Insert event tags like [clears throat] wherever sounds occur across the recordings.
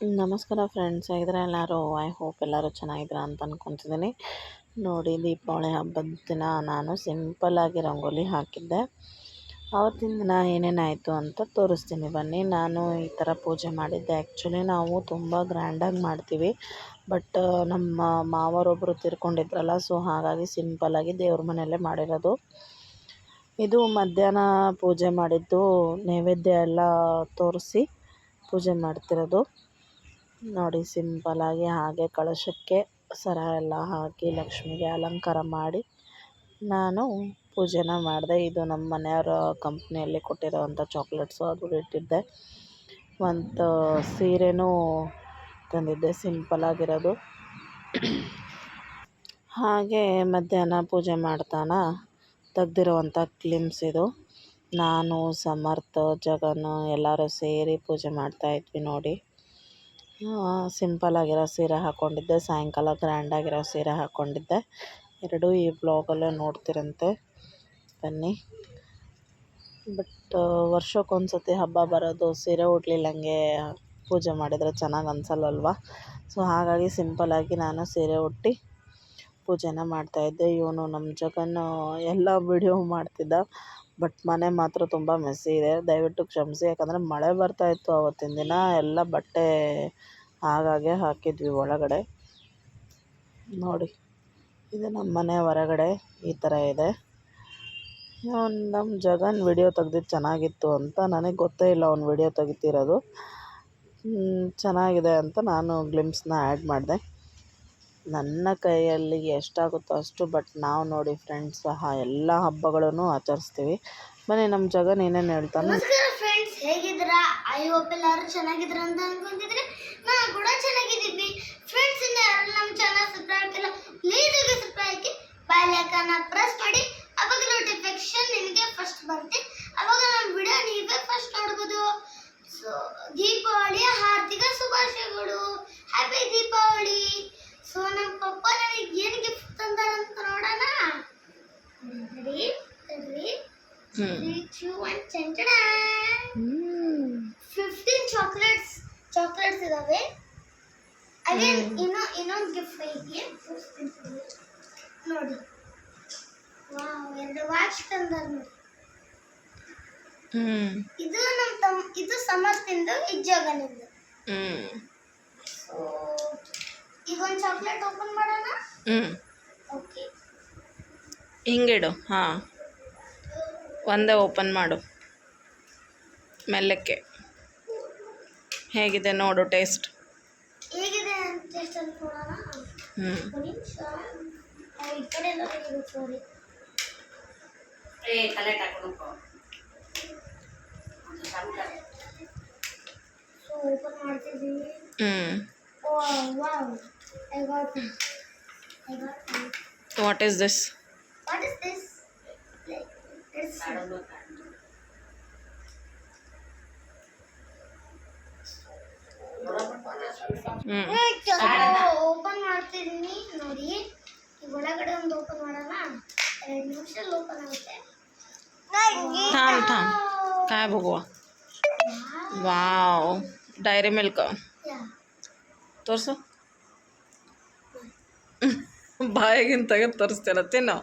ನಮಸ್ಕಾರ ಫ್ರೆಂಡ್ಸ್ ಹೇಗಿದ್ರೆ ಎಲ್ಲರೂ? I hope ಎಲ್ಲರೂ ಚೆನ್ನಾಗಿದ್ದೀರಾ ಅಂತ ಅಂದ್ಕೊತಿದ್ದೀನಿ ನೋಡಿ, ದೀಪಾವಳಿ ಹಬ್ಬದ ದಿನ ನಾನು ಸಿಂಪಲ್ಲಾಗಿ ರಂಗೋಲಿ ಹಾಕಿದ್ದೆ. ಆವತ್ತಿನ ದಿನ ಏನೇನಾಯಿತು ಅಂತ ತೋರಿಸ್ತೀನಿ. ಬನ್ನಿ, ನಾನು ಈ ಥರ ಪೂಜೆ ಮಾಡಿದ್ದೆ. ಆ್ಯಕ್ಚುಲಿ ನಾವು ತುಂಬ ಗ್ರ್ಯಾಂಡಾಗಿ ಮಾಡ್ತೀವಿ. ಬಟ್, ನಮ್ಮ ಮಾವರೊಬ್ಬರು ತಿರ್ಕೊಂಡಿದ್ರಲ್ಲ, ಸೊ ಹಾಗಾಗಿ ಸಿಂಪಲ್ಲಾಗಿ ದೇವ್ರ ಮನೆಯಲ್ಲೇ ಮಾಡಿರೋದು. ಇದು ಮಧ್ಯಾಹ್ನ ಪೂಜೆ ಮಾಡಿದ್ದು, ನೈವೇದ್ಯ ಎಲ್ಲ ತೋರಿಸಿ ಪೂಜೆ ಮಾಡ್ತಿರೋದು. ನೋಡಿ ಸಿಂಪಲ್ಲಾಗಿ ಹಾಗೆ ಕಳಶಕ್ಕೆ ಸರ ಎಲ್ಲ ಹಾಕಿ ಲಕ್ಷ್ಮಿಗೆ ಅಲಂಕಾರ ಮಾಡಿ ನಾನು ಪೂಜೆನ ಮಾಡಿದೆ. ಇದು ನಮ್ಮ ಮನೆಯವರ ಕಂಪ್ನಿಯಲ್ಲಿ ಕೊಟ್ಟಿರೋವಂಥ ಚಾಕ್ಲೇಟ್ಸು, ಅದು ಇಟ್ಟಿದ್ದೆ. ಒಂದು ಸೀರೆನೂ ತಂದಿದ್ದೆ ಸಿಂಪಲ್ಲಾಗಿರೋದು ಹಾಗೆ ಮಧ್ಯಾಹ್ನ ಪೂಜೆ ಮಾಡ್ತಾನ ತೆಗ್ದಿರೋವಂಥ ಕ್ಲಿಮ್ಸ್ ಇದು. ನಾನು, ಸಮರ್ಥ, ಜಗನ್ ಎಲ್ಲರೂ ಸೇರಿ ಪೂಜೆ ಮಾಡ್ತಾಯಿದ್ವಿ ನೋಡಿ. ಸಿಂಪಲ್ಲಾಗಿರೋ ಸೀರೆ ಹಾಕ್ಕೊಂಡಿದ್ದೆ ಸಾಯಂಕಾಲ ಗ್ರ್ಯಾಂಡಾಗಿರೋ ಸೀರೆ ಹಾಕ್ಕೊಂಡಿದ್ದೆ ಎರಡೂ ಈ ಬ್ಲಾಗಲ್ಲೇ ನೋಡ್ತಿರಂತೆ. ಬನ್ನಿ. ಬಟ್ ವರ್ಷಕ್ಕೊಂದು ಸತಿ ಹಬ್ಬ ಬರೋದು ಸೀರೆ ಉಡ್ಲಿಲ್ಲಂಗೆ ಪೂಜೆ ಮಾಡಿದರೆ ಚೆನ್ನಾಗಿ ಅನ್ಸಲ್ಲಲ್ವ? ಸೊ ಹಾಗಾಗಿ ಸಿಂಪಲ್ಲಾಗಿ ನಾನು ಸೀರೆ ಉಟ್ಟಿ ಪೂಜೆನ ಮಾಡ್ತಾಯಿದ್ದೆ ಇವನು ನಮ್ಮ ಜಗನ್ನು ಎಲ್ಲ ವಿಡಿಯೋ ಮಾಡ್ತಿದ್ದ. ಬಟ್ ಮನೆ ಮಾತ್ರ ತುಂಬ ಮೆಸ್ಸಿ ಇದೆ. ದಯವಿಟ್ಟು ಕ್ಷಮಿಸಿ. ಯಾಕಂದರೆ ಮಳೆ ಬರ್ತಾ ಇತ್ತು ಅವತ್ತಿನ ದಿನ. ಎಲ್ಲ ಬಟ್ಟೆ ಹಾಗಾಗೆ ಹಾಕಿದ್ವಿ ಒಳಗಡೆ. ನೋಡಿ, ಇದು ನಮ್ಮ ಮನೆ ಹೊರಗಡೆ ಈ ಥರ ಇದೆ. ನಮ್ಮ ಜಗನ್ ವಿಡಿಯೋ ತೆಗ್ದಿದ್ದು ಚೆನ್ನಾಗಿತ್ತು ಅಂತ ನನಗೆ ಗೊತ್ತೇ ಇಲ್ಲ ಅವ್ನು ವಿಡಿಯೋ ತೆಗಿತಿರೋದು. ಚೆನ್ನಾಗಿದೆ ಅಂತ ನಾನು ಗ್ಲಿಮ್ಸ್ನ ಆ್ಯಡ್ ಮಾಡಿದೆ. ನನ್ನ ಕೈಯಲ್ಲಿ ಎಷ್ಟಾಗುತ್ತೋ ಅಷ್ಟು ಬಟ್ ನಾವು ನೋಡಿ ಫ್ರೆಂಡ್ಸ್ ಸಹ ಎಲ್ಲ ಹಬ್ಬಗಳನ್ನು ಆಚರಿಸ್ತೀವಿ. ಬನ್ನಿ ನಮ್ಮ ಜಗನ್ ಏನೇನು ಹೇಳ್ತಾನೆ. ಫ್ರೆಂಡ್ಸ್ ಹೇಗಿದ್ದೀರಾ? ಐ ಹೋಪ್ ಎಲ್ಲರೂ ಚೆನ್ನಾಗಿದ್ದೀರಾ ಅಂತ ಅನ್ಕೊಂತಿದ್ರೆ ನಾವು ಕೂಡ ಚೆನ್ನಾಗಿದ್ದೀವಿ ಫ್ರೆಂಡ್ಸ್ ಇನ್ನು ಯಾರು ನಮ್ಮ ಚಾನಲ್ ಸಬ್ಸ್ಕ್ರೈಬ್ ಆಗಿಲ್ಲ ಪ್ಲೀಸ್ ಹೋಗಿ ಸಬ್ಸ್ಕ್ರೈಬ್ ಆಗಿ ಬೆಲ್ ಐಕಾನ್ ಪ್ರೆಸ್ ಮಾಡಿ ಅವಾಗ ನೋಟಿಫಿಕೇಶನ್ ನಿಮಗೆ ಫಸ್ಟ್ ಬರುತ್ತೆ ಅವಾಗ ನಮ್ಮ ವಿಡಿಯೋ ನೀವೇ ಫಸ್ಟ್ ನೋಡ್ಬೋದು ಸೊ ದೀಪಾವಳಿಯ ಹಾರ್ದಿಕ ಶುಭಾಶಯಗಳು ಹ್ಯಾಪಿ ದೀಪಾವಳಿ ಸೊ ನಮ್ಮ ಪಪ್ಪ ನನಗೆ ಏನು ಗಿಫ್ಟ್ ತಂದಾರಂತ ನೋಡೋಣ ತಡ್ರಿ ತಡ್ರಿ ಹ್ಞೂ Three, two, one, ten, fifteen chocolates chocolates ಇದಾವೆ. ಅಗೇನ್ ಇನ್ನೊ ಇನ್ನೊಂದು ಗಿಫ್ಟ್ ಐತಿ. ನೋಡಿ. ವಾವ್ ಎರಡು ವಾಚ್ ತಂದಾರ ನೋಡಿ. ಇದು ನಮ್ಮ ತಮ್ಮ ಇದು ಸಮರ್ಥಿಂದು ಇದು ಜಗನಿಂದು ಹ್ಞೂ ಸೊ ಈಗ ಒಂದು ಚಾಕ್ಲೇಟ್ ಓಪನ್ ಮಾಡೋಣ? ಹ್ಞೂ ಓಕೆ ಹಿಂಗಿಡು ಹಾಂ. ಒಂದೇ ಓಪನ್ ಮಾಡು. ಮೆಲ್ಲಕ್ಕೆ. ಹೇಗಿದೆ ನೋಡು ಟೇಸ್ಟ್? ಹೇಗಿದೆ ಅಂತ ಟೇಸ್ಟ್ ಅಂತ ನೋಡೋಣ ಹ್ಞೂ ಹ್ಞೂ. ವಾಟ್ ಈಸ್ ದಿಸ್ ಓಪನ್ ಮಾಡ್ತಿದ್ದೀನಿ ನೋಡಿ ಒಳಗಡೆ ಒಂದು ಓಪನ್ ಮಾಡೋಣ. ಎರಡು ನಿಮಿಷದಲ್ಲಿ ಓಪನ್ ಆಗುತ್ತೆ. ಥಾಮ್ ಥಾಮ್ ಕಾಯ್ ಭಗವ. Wow dairy milk. ತೋರ್ಸು. ಬಾಯಿಗಿನ ತೆಗೆದು ತೋರಿಸ್ತೀರ ತಿನ್ನು.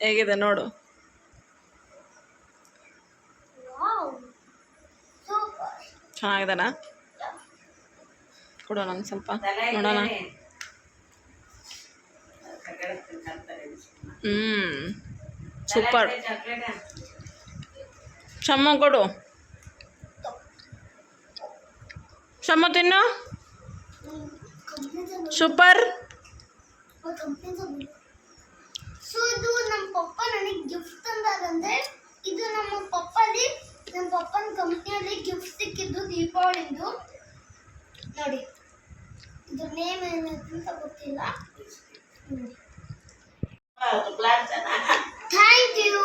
ಹೇಗಿದೆ ನೋಡು. ಚೆನ್ನಾಗಿದೆನಾ? ಕೊಡೋಣ ನಂಗೆ ಸ್ವಲ್ಪ. ನೋಡೋಣ. ಹ್ಞೂ ಸೂಪರ್. ಶಮ್ಮ ಕೊಡು. ಶಮ್ಮ ತಿನ್ನು. ಸೂಪರ್. ಸೊ ಇದು ನಮ್ಮ ಪಪ್ಪ ನನಗೆ ಗಿಫ್ಟ್ ತಂದಾರಂದ್ರೆ, ಇದು ನಮ್ಮ ಪಪ್ಪಲ್ಲಿ ನಮ್ಮ ಪಪ್ಪನ ಕಂಪ್ನಿಯಲ್ಲಿ ಗಿಫ್ಟ್ ಸಿಕ್ಕಿದ್ದು ದೀಪಾವಳಿದು ನೋಡಿ. ಇದು ನೇಮ್ ಏನು ಅಂತ ಗೊತ್ತಿಲ್ಲ. ಥ್ಯಾಂಕ್ ಯು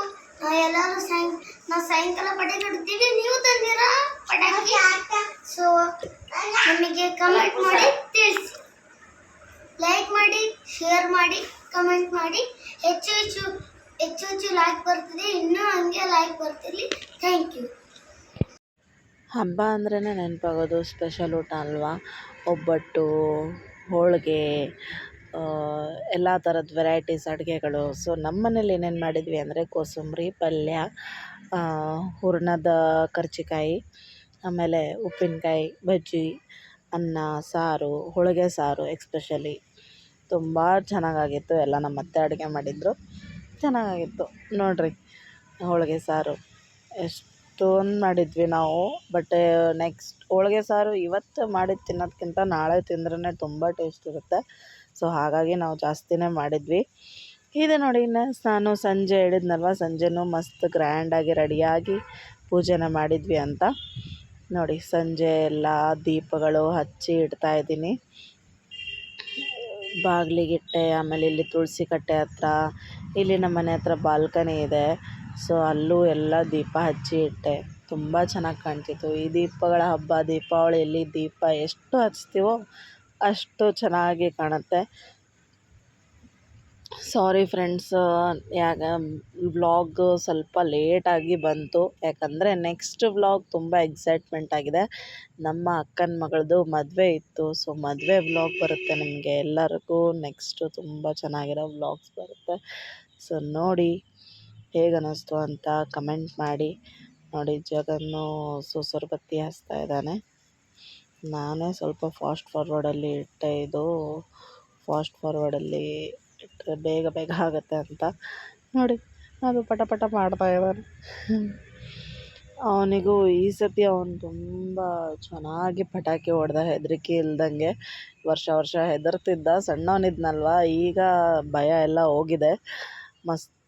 ಎಲ್ಲರೂ ಸಾಯಂ, ನಾವು ಸಾಯಂಕಾಲ ಪಟಾಕಿ ಹೊಡಿತೀವಿ, ನೀವು ತಂದಿರ ಪಟಾಕಿ. ಸೊ ನಮಗೆ ಕಮೆಂಟ್ ಮಾಡಿ ತಿಳಿಸಿ. ಲೈಕ್ ಮಾಡಿ ಶೇರ್ ಮಾಡಿ ಕಮೆಂಟ್ ಮಾಡಿ. ಹೆಚ್ಚು ಹೆಚ್ಚು ಹೆಚ್ಚು ಹೆಚ್ಚು ಲೈಕ್ ಬರ್ತಿದೆ, ಇನ್ನೂ ಹಂಗೆ ಲೈಕ್ ಬರ್ತಿರಲಿ. ಥ್ಯಾಂಕ್ ಯು ಹಬ್ಬ ಅಂದ್ರೇ ನೆನಪಾಗೋದು ಸ್ಪೆಷಲ್ ಊಟ ಅಲ್ವಾ? ಒಬ್ಬಟ್ಟು, ಹೋಳಿಗೆ ಎಲ್ಲ ಥರದ ವೆರೈಟೀಸ್ ಅಡುಗೆಗಳು. ಸೊ ನಮ್ಮ ಮನೇಲಿ ಏನೇನು ಮಾಡಿದ್ವಿ ಅಂದರೆ ಕೋಸಂಬರಿ, ಪಲ್ಯ ಹೂರ್ಣದ ಕರ್ಜಿಕಾಯಿ ಆಮೇಲೆ ಉಪ್ಪಿನಕಾಯಿ, ಬಜ್ಜಿ, ಅನ್ನ, ಸಾರು, ಹೋಳಿಗೆ ಸಾರು ಎಕ್ಸ್ಪೆಷಲಿ ತುಂಬ ಚೆನ್ನಾಗಾಗಿತ್ತು. ಎಲ್ಲ ನಮ್ಮ ಅತ್ತೆ ಅಡುಗೆ ಮಾಡಿದ್ರು. ಚೆನ್ನಾಗಾಗಿತ್ತು. ನೋಡಿರಿ, ಹೋಳಿಗೆ ಸಾರು. ಎಷ್ಟೊಂದು ಮಾಡಿದ್ವಿ ನಾವು ಬಟ್ ನೆಕ್ಸ್ಟ್ ಹೋಳಿಗೆ ಸಾರು ಇವತ್ತು ಮಾಡಿ ತಿನ್ನೋದಕ್ಕಿಂತ ನಾಳೆ ತಿಂದ್ರೇ ತುಂಬ ಟೇಸ್ಟ್ ಇರುತ್ತೆ. ಸೊ ಹಾಗಾಗಿ ನಾವು ಜಾಸ್ತಿನೇ ಮಾಡಿದ್ವಿ. ಇದೆ ನೋಡಿ ನಾನು ಸಂಜೆ ಹೇಳಿದ್ನಲ್ವ, ಸಂಜೆನೂ ಮಸ್ತ್ ಗ್ರ್ಯಾಂಡಾಗಿ ರೆಡಿಯಾಗಿ ಪೂಜೆನ ಮಾಡಿದ್ವಿ ಅಂತ. ನೋಡಿ ಸಂಜೆ ಎಲ್ಲ ದೀಪಗಳು ಹಚ್ಚಿ ಇಡ್ತಾ ಇದ್ದೀನಿ. ಬಾಗಿಲಿಗಿಟ್ಟೆ, ಆಮೇಲೆ ಇಲ್ಲಿ ತುಳಸಿ ಕಟ್ಟೆ ಹತ್ರ, ಇಲ್ಲಿ ನಮ್ಮ ಮನೆ ಹತ್ರ ಬಾಲ್ಕನಿ ಇದೆ. ಸೊ ಅಲ್ಲೂ ಎಲ್ಲ ದೀಪ ಹಚ್ಚಿ ಇಟ್ಟೆ. ತುಂಬ ಚೆನ್ನಾಗಿ ಕಾಣ್ತಿತ್ತು. ಈ ದೀಪಗಳ ಹಬ್ಬ, ದೀಪಾವಳಿಯಲ್ಲಿ ದೀಪ ಎಷ್ಟು ಹಚ್ತೀವೋ ಅಷ್ಟು ಚೆನ್ನಾಗಿ ಕಾಣುತ್ತೆ. ಸಾರಿ ಫ್ರೆಂಡ್ಸ್ ಯಾಕೆ ವ್ಲಾಗ್ ಸ್ವಲ್ಪ ಲೇಟಾಗಿ ಬಂತು. ಯಾಕಂದರೆ ನೆಕ್ಸ್ಟ್ ವ್ಲಾಗ್ ತುಂಬ ಎಕ್ಸೈಟ್ಮೆಂಟ್ ಆಗಿದೆ. ನಮ್ಮ ಅಕ್ಕನ ಮಗಳದು ಮದುವೆ ಇತ್ತು. ಸೊ ಮದುವೆ ವ್ಲಾಗ್ ಬರುತ್ತೆ ನಿಮಗೆ ಎಲ್ಲರಿಗೂ. ನೆಕ್ಸ್ಟು ತುಂಬ ಚೆನ್ನಾಗಿರೋ ವ್ಲಾಗ್ಸ್ ಬರುತ್ತೆ. ಸೊ ನೋಡಿ ಹೇಗೆ ಅನ್ನಿಸ್ತು ಅಂತ ಕಮೆಂಟ್ ಮಾಡಿ. ನೋಡಿ, ಜಗನ್ನು ಸುಸರು ಬತ್ತಿ ಹಚ್ತಾ ಇದ್ದಾನೆ. ನಾನೇ ಸ್ವಲ್ಪ ಫಾಸ್ಟ್ ಫಾರ್ವರ್ಡಲ್ಲಿ ಇಟ್ಟೆ ಇದು. ಫಾಸ್ಟ್ ಫಾರ್ವರ್ಡಲ್ಲಿ ಇಟ್ಟರೆ ಬೇಗ ಬೇಗ ಆಗುತ್ತೆ ಅಂತ. ನೋಡಿ, ಅದು ಪಟ ಪಟ ಮಾಡ್ತಾ ಇದ್ದಾನೆ. ಅವನಿಗೂ ಈ ಸತಿ ಅವನು ತುಂಬ ಚೆನ್ನಾಗಿ ಪಟಾಕಿ ಹೊಡೆದ, ಹೆದರಿಕೆ ಇಲ್ದಂಗೆ. ವರ್ಷ ವರ್ಷ ಹೆದರ್ತಿದ್ದ, ಸಣ್ಣವನಿದ್ನಲ್ವ? ಈಗ ಭಯ ಎಲ್ಲ ಹೋಗಿದೆ.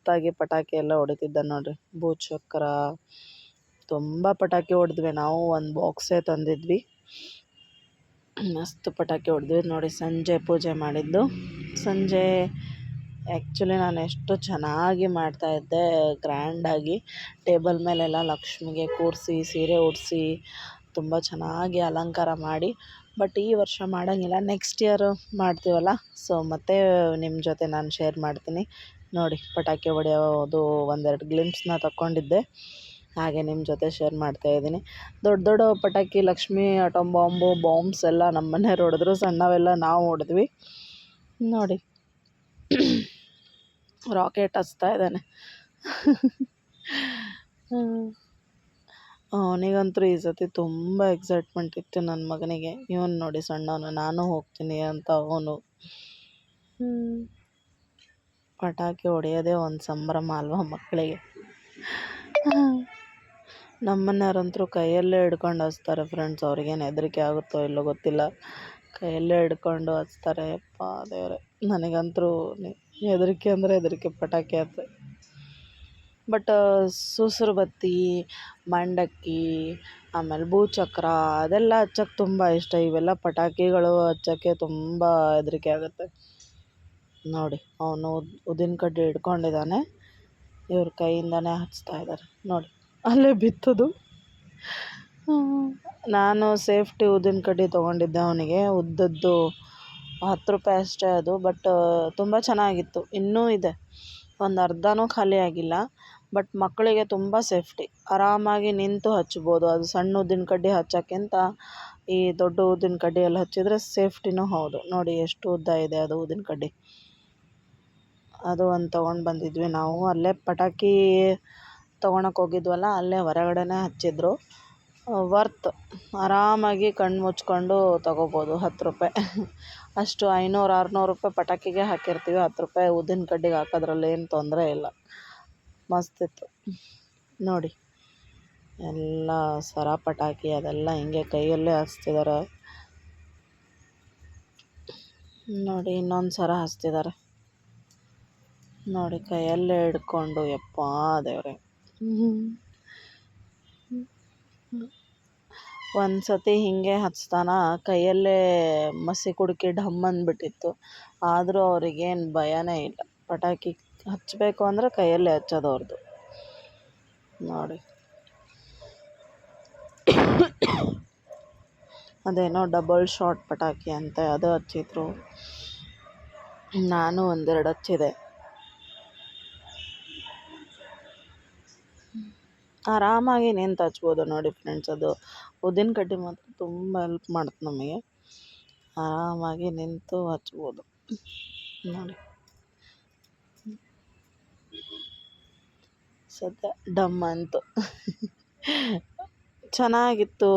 ಮಸ್ತಾಗಿ ಪಟಾಕಿ ಎಲ್ಲ ಹೊಡಿತಿದ್ದ ಭೂ ಭೂಚಕ್ರ ತುಂಬ ಪಟಾಕಿ ಹೊಡೆದ್ವಿ ನಾವು, ಒಂದು ಬಾಕ್ಸೇ ತಂದಿದ್ವಿ. ಮಸ್ತ್ ಪಟಾಕಿ ಹೊಡೆದ್ವಿ ನೋಡಿ, ಸಂಜೆ ಪೂಜೆ ಮಾಡಿದ್ದು. ಸಂಜೆ ಆ್ಯಕ್ಚುಲಿ ನಾನು ಎಷ್ಟು ಚೆನ್ನಾಗಿ ಮಾಡ್ತಾಯಿದ್ದೆ ಗ್ರ್ಯಾಂಡಾಗಿ ಟೇಬಲ್ ಮೇಲೆಲ್ಲ ಲಕ್ಷ್ಮಿಗೆ ಕೂರಿಸಿ, ಸೀರೆ ಉಡಿಸಿ, ತುಂಬ ಚೆನ್ನಾಗಿ ಅಲಂಕಾರ ಮಾಡಿ. ಬಟ್ ಈ ವರ್ಷ ಮಾಡೋಂಗಿಲ್ಲ ನೆಕ್ಸ್ಟ್ ಇಯರು ಮಾಡ್ತೀವಲ್ಲ. ಸೊ ಮತ್ತೆ ನಿಮ್ಮ ಜೊತೆ ನಾನು ಶೇರ್ ಮಾಡ್ತೀನಿ. ನೋಡಿ, ಪಟಾಕಿ ಹೊಡೆಯೋದು ಒಂದೆರಡು ಗ್ಲಿಮ್ಸ್ನ ತಗೊಂಡಿದ್ದೆ ಹಾಗೆ ನಿಮ್ಮ ಜೊತೆ ಶೇರ್ ಮಾಡ್ತಾ ಇದ್ದೀನಿ. ದೊಡ್ಡ ದೊಡ್ಡ ಪಟಾಕಿ, ಲಕ್ಷ್ಮಿ ಆಟೋ ಬಾಂಬು ಬಾಂಬ್ಸ್ ಎಲ್ಲ ನಮ್ಮ ಮನೆಯವ್ರು ಹೊಡೆದ್ರು. ಸಣ್ಣವೆಲ್ಲ ನಾವು ಹೊಡೆದ್ವಿ. ನೋಡಿ. ರಾಕೆಟ್ ಹಚ್ತಾ ಇದ್ದಾನೆ. ಅವನಿಗಂತೂ ಈ ಸತಿ ತುಂಬ ಎಕ್ಸೈಟ್ಮೆಂಟ್ ಇತ್ತು ನನ್ನ ಮಗನಿಗೆ. ಇವನು ನೋಡಿ ಸಣ್ಣವನು, ನಾನು ಹೋಗ್ತೀನಿ ಅಂತ ಅವನು. ಪಟಾಕಿ ಹೊಡೆಯೋದೇ ಒಂದು ಸಂಭ್ರಮ ಅಲ್ವಾ ಮಕ್ಕಳಿಗೆ? ನಮ್ಮ ಮನೆಯವ್ರಂತೂ ಕೈಯಲ್ಲೇ ಹಿಡ್ಕೊಂಡು ಹಚ್ತಾರೆ ಫ್ರೆಂಡ್ಸ್ ಅವ್ರಿಗೇನು ಹೆದರಿಕೆ ಆಗುತ್ತೋ ಇಲ್ಲೋ ಗೊತ್ತಿಲ್ಲ. ಕೈಯಲ್ಲೇ ಹಿಡ್ಕೊಂಡು ಹಚ್ತಾರೆ. ಯಪ್ಪ ದೇವರೇ. ನನಗಂತೂ ಹೆದರಿಕೆ ಅಂದರೆ ಹೆದರಿಕೆ ಪಟಾಕಿ ಅಂದರೆ ಬಟ್ ಸುಸ್ರು ಬತ್ತಿ ಮಂಡಕ್ಕಿ, ಆಮೇಲೆ ಭೂಚಕ್ರ ಅದೆಲ್ಲ ಹಚ್ಚಕ್ಕೆ ತುಂಬ ಇಷ್ಟ. ಇವೆಲ್ಲ ಪಟಾಕಿಗಳು ಹಚ್ಚೋಕ್ಕೆ ತುಂಬ ಹೆದರಿಕೆ ಆಗುತ್ತೆ. ನೋಡಿ, ಅವನು ಉದ್ದಿನ ಕಡ್ಡಿ ಹಿಡ್ಕೊಂಡಿದ್ದಾನೆ. ಇವ್ರ ಕೈಯಿಂದನೇ ಹಚ್ತಾ ಇದ್ದಾರೆ ನೋಡಿ, ಅಲ್ಲೇ ಬಿತ್ತದು. ನಾನು ಸೇಫ್ಟಿ ಉದ್ದಿನ ಕಡ್ಡಿ ತೊಗೊಂಡಿದ್ದೆ ಅವನಿಗೆ. ಉದ್ದದ್ದು ಹತ್ತು ರೂಪಾಯಿ ಅಷ್ಟೇ ಅದು, ಬಟ್, ತುಂಬ ಚೆನ್ನಾಗಿತ್ತು. ಇನ್ನೂ ಇದೆ. ಒಂದು ಅರ್ಧನೂ ಖಾಲಿ ಆಗಿಲ್ಲ, ಬಟ್ ಮಕ್ಕಳಿಗೆ ತುಂಬ ಸೇಫ್ಟಿ. ಆರಾಮಾಗಿ ನಿಂತು ಹಚ್ಬೋದು. ಅದು ಸಣ್ಣ ಉದ್ದಿನ ಕಡ್ಡಿ ಹಚ್ಚೋಕ್ಕಿಂತ ಈ ದೊಡ್ಡ ಉದ್ದಿನ ಕಡ್ಡಿಯಲ್ಲಿ ಹಚ್ಚಿದರೆ ಸೇಫ್ಟಿನೂ ಹೌದು. ನೋಡಿ, ಎಷ್ಟು ಉದ್ದ ಇದೆ ಅದು ಉದ್ದಿನ ಕಡ್ಡಿ. ಅದು ಒಂದು ತಗೊಂಡು ಬಂದಿದ್ವಿ ನಾವು. ಅಲ್ಲೇ ಪಟಾಕಿ ತಗೊಳಕ್ಕೆ ಹೋಗಿದ್ವಲ್ಲ, ಅಲ್ಲೇ ಹೊರಗಡೆನೇ ಹಚ್ಚಿದ್ರು. ವರ್ತ್ ಆರಾಮಾಗಿ ಕಣ್ಣು ಮುಚ್ಕೊಂಡು ತಗೋಬೋದು, ಹತ್ತು ರೂಪಾಯಿ. ಅಷ್ಟು ಐನೂರು, ಆರುನೂರು ರೂಪಾಯಿ ಪಟಾಕಿಗೆ ಹಾಕಿರ್ತೀವಿ, ಹತ್ತು ರೂಪಾಯಿ ಉದ್ದಿನ ಕಡ್ಡಿಗೆ ಹಾಕೋದ್ರಲ್ಲಿ ಏನು ತೊಂದರೆ ಇಲ್ಲ. ಮಸ್ತಿತ್ತು ನೋಡಿ, ಎಲ್ಲ ಸರ ಪಟಾಕಿ ಅದೆಲ್ಲ ಹಿಂಗೆ ಕೈಯಲ್ಲೇ ಹಚ್ತಿದ್ದಾರೆ ನೋಡಿ ಇನ್ನೊಂದು ಸರ ಹಚ್ತಿದ್ದಾರೆ ನೋಡಿ, ಕೈಯಲ್ಲೇ ಹಿಡ್ಕೊಂಡು, ಯಪ್ಪಾ ದೇವ್ರೆ. ಒಂದು ಸತಿ ಹೀಗೆ ಹಚ್ತಾನ, ಕೈಯಲ್ಲೇ ಮಸಿ ಕುಡ್ಕಿ ಢಮ್ ಅಂದ್ಬಿಟ್ಟಿತ್ತು. ಆದರೂ ಅವ್ರಿಗೇನು ಭಯನೇ ಇಲ್ಲ. ಪಟಾಕಿ ಹಚ್ಚಬೇಕು ಅಂದರೆ ಕೈಯಲ್ಲೇ ಹಚ್ಚೋದು ಅವ್ರದ್ದು ನೋಡಿ. ಅದೇನೋ ಡಬಲ್ ಶಾಟ್ ಪಟಾಕಿ ಅಂತೆ, ಅದು ಹಚ್ಚಿದ್ರು. ನಾನು ಒಂದೆರಡು ಹಚ್ಚಿದೆ. ಆರಾಮಾಗಿ ನಿಂತು ಹಚ್ಬೋದು ನೋಡಿ ಫ್ರೆಂಡ್ಸ್ ಅದು ಉದ್ದಿನ ಕಡ್ಡಿ ಮಾತ್ರ ತುಂಬ ಹೆಲ್ಪ್ ಮಾಡುತ್ತೆ ನಮಗೆ. ಆರಾಮಾಗಿ ನಿಂತು ಹಚ್ಬೋದು. ನೋಡಿ. ಸದ್ಯ ಡಮ್ ಅಂತು. ಚೆನ್ನಾಗಿತ್ತು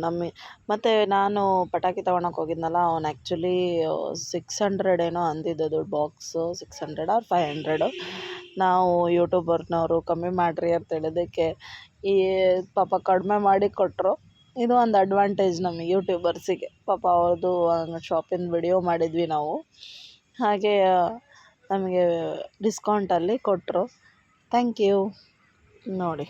ನಮ್ಮ, ಮತ್ತು ನಾನು ಪಟಾಕಿ ತೊಗೊಳಕ್ಕೆ ಹೋಗಿದ್ನಲ್ಲ, ಅವ್ನು ಆ್ಯಕ್ಚುಲಿ ಸಿಕ್ಸ್ ಹಂಡ್ರೆಡ್ ಏನೋ ಅಂದಿದ್ದು box six hundred or five hundred ನಾವು ಯೂಟ್ಯೂಬರ್ನವರು ಕಮ್ಮಿ ಮಾಡಿರಿ ಅಂತ ಹೇಳಿದ್ದಕ್ಕೆ ಈ ಪಾಪ ಕಡಿಮೆ ಮಾಡಿ ಕೊಟ್ಟರು ಇದು ಒಂದು ಅಡ್ವಾಂಟೇಜ್ ನಮಗೆ ಯೂಟ್ಯೂಬರ್ಸಿಗೆ. ಪಾಪ ಅವ್ರದ್ದು ಶಾಪಿಂದ ವಿಡಿಯೋ ಮಾಡಿದ್ವಿ ನಾವು. ಹಾಗೆ ನಮಗೆ ಡಿಸ್ಕೌಂಟಲ್ಲಿ ಕೊಟ್ಟರು ಥ್ಯಾಂಕ್ ಯು ನೋಡಿ.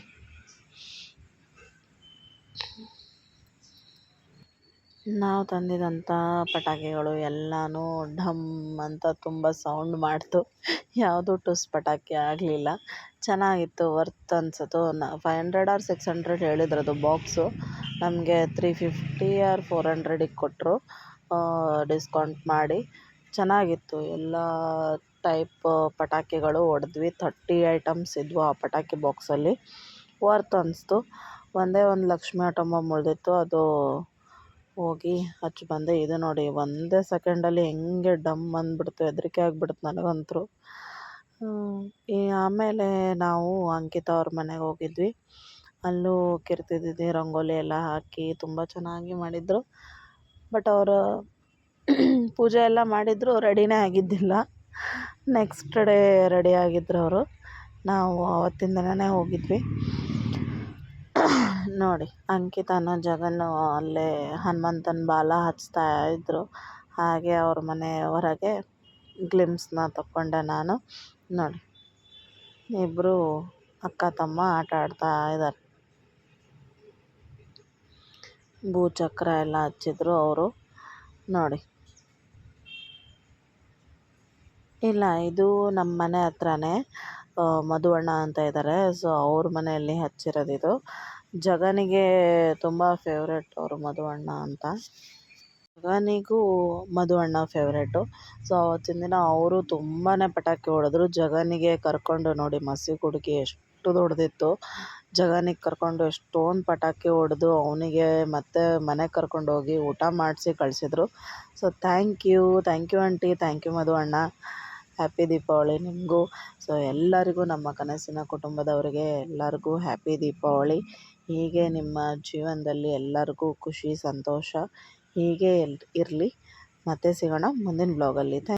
ನಾವು ತಂದಿದಂಥ ಪಟಾಕಿಗಳು ಎಲ್ಲನೂ ಢಮ್ ಅಂತ ತುಂಬ ಸೌಂಡ್ ಮಾಡ್ತು. ಯಾವುದೂ ಟುಸ್ ಪಟಾಕಿ ಆಗಲಿಲ್ಲ. ಚೆನ್ನಾಗಿತ್ತು ವರ್ತ್ ಅನ್ಸಿತು ನ five hundred or six hundred ಹೇಳಿದ್ರು ಅದು ಬಾಕ್ಸು ನಮಗೆ ತ್ರೀ ಫಿಫ್ಟಿ ಆರ್ ಫೋರ್ ಹಂಡ್ರೆಡಿಗೆ ಕೊಟ್ಟರು ಡಿಸ್ಕೌಂಟ್ ಮಾಡಿ. ಚೆನ್ನಾಗಿತ್ತು. ಎಲ್ಲ ಟೈಪ್ ಪಟಾಕಿಗಳು ಹೊಡೆದ್ವಿ. ಥರ್ಟಿ ಐಟಮ್ಸ್ ಇದ್ವು ಆ ಪಟಾಕಿ ಬಾಕ್ಸಲ್ಲಿ ವರ್ತ್ ಅನಿಸ್ತು. ಒಂದೇ ಒಂದು ಲಕ್ಷ್ಮಿ ಆಟೋ ಉಳಿದಿತ್ತು ಅದು ಹೋಗಿ ಹಚ್ಚಿ ಬಂದೆ. ಇದು ನೋಡಿ, ಒಂದೇ ಸೆಕೆಂಡಲ್ಲಿ ಹೆಂಗೆ ಡಮ್ ಅಂದ್ಬಿಡ್ತು, ಹೆದರಿಕೆ ಆಗ್ಬಿಡ್ತು ನನಗಂತೂ. ಈ ಆಮೇಲೆ ನಾವು ಅಂಕಿತ ಅವ್ರ ಮನೆಗೆ ಹೋಗಿದ್ವಿ. ಅಲ್ಲೂ ಕಿರ್ತಿದ್ದಿದ್ದು, ರಂಗೋಲಿ ಎಲ್ಲ ಹಾಕಿ ತುಂಬ ಚೆನ್ನಾಗಿ ಮಾಡಿದರು. ಬಟ್ ಅವರು [clears throat] ಪೂಜೆ ಎಲ್ಲ ಮಾಡಿದ್ರು, ರೆಡಿನೇ ಆಗಿದ್ದಿಲ್ಲ. ನೆಕ್ಸ್ಟ್ ಡೇ ರೆಡಿ ಆಗಿದ್ರು ಅವರು. ನಾವು ಅವತ್ತಿನ ದಿನವೇ ಹೋಗಿದ್ವಿ. ನೋಡಿ ಅಂಕಿತನ ಜಗನ್ನು ಅಲ್ಲೇ ಹನುಮಂತನ ಬಾಲ ಹಚ್ತಾ ಇದ್ದರು ಹಾಗೆ ಅವ್ರ ಮನೆ ಹೊರಗೆ ಗ್ಲಿಮ್ಸ್ನ ತಗೊಂಡೆ ನಾನು. ನೋಡಿ ಇಬ್ಬರು ಅಕ್ಕ, ತಮ್ಮ ಆಟ ಆಡ್ತಾ ಇದ್ದಾರೆ ಭೂಚಕ್ರ ಎಲ್ಲ ಹಚ್ಚಿದ್ರು ಅವರು. ನೋಡಿ. ಇಲ್ಲ, ಇದು ನಮ್ಮ ಮನೆ ಹತ್ರನೇ ಮಧುವಣ್ಣ ಅಂತ ಇದ್ದಾರೆ ಸೊ ಅವ್ರ ಮನೆಯಲ್ಲಿ ಹಚ್ಚಿರೋದಿದು ಜಗನಿಗೆ ತುಂಬ ಫೇವ್ರೆಟ್ ಅವರು ಮಧು ಅಣ್ಣ ಅಂತ. ಜಗನಿಗೂ ಮಧು ಅಣ್ಣ ಫೇವ್ರೇಟು ಸೊ ಅವತ್ತಿನ ದಿನ ಅವರು ತುಂಬಾ ಪಟಾಕಿ ಹೊಡೆದ್ರು. ಜಗನಿಗೆ ಕರ್ಕೊಂಡು ನೋಡಿ ಮಸಿ ಹುಡುಗಿ ಎಷ್ಟು ದೊಡ್ಡದಿತ್ತು. ಜಗನಿಗೆ ಕರ್ಕೊಂಡು ಎಷ್ಟೊಂದು ಪಟಾಕಿ ಹೊಡೆದು ಅವನಿಗೆ ಮತ್ತೆ ಮನೆಗೆ ಕರ್ಕೊಂಡೋಗಿ ಊಟ ಮಾಡಿಸಿ ಕಳಿಸಿದ್ರು. So thank you thank you aunty thank you Madhu ಅಣ್ಣ ಹ್ಯಾಪಿ ದೀಪಾವಳಿ ನಿಮಗೂ. ಸೊ ಎಲ್ಲರಿಗೂ ನಮ್ಮ ಕನಸಿನ ಕುಟುಂಬದವರಿಗೆ ಎಲ್ಲರಿಗೂ ಹ್ಯಾಪಿ ದೀಪಾವಳಿ. ಹೀಗೆ ನಿಮ್ಮ ಜೀವನದಲ್ಲಿ ಎಲ್ಲರಿಗೂ ಖುಷಿ ಸಂತೋಷ ಹೀಗೆ ಇರಲಿ. ಮತ್ತೆ ಸಿಗೋಣ ಮುಂದಿನ ಬ್ಲಾಗಲ್ಲಿ ಥ್ಯಾಂಕ್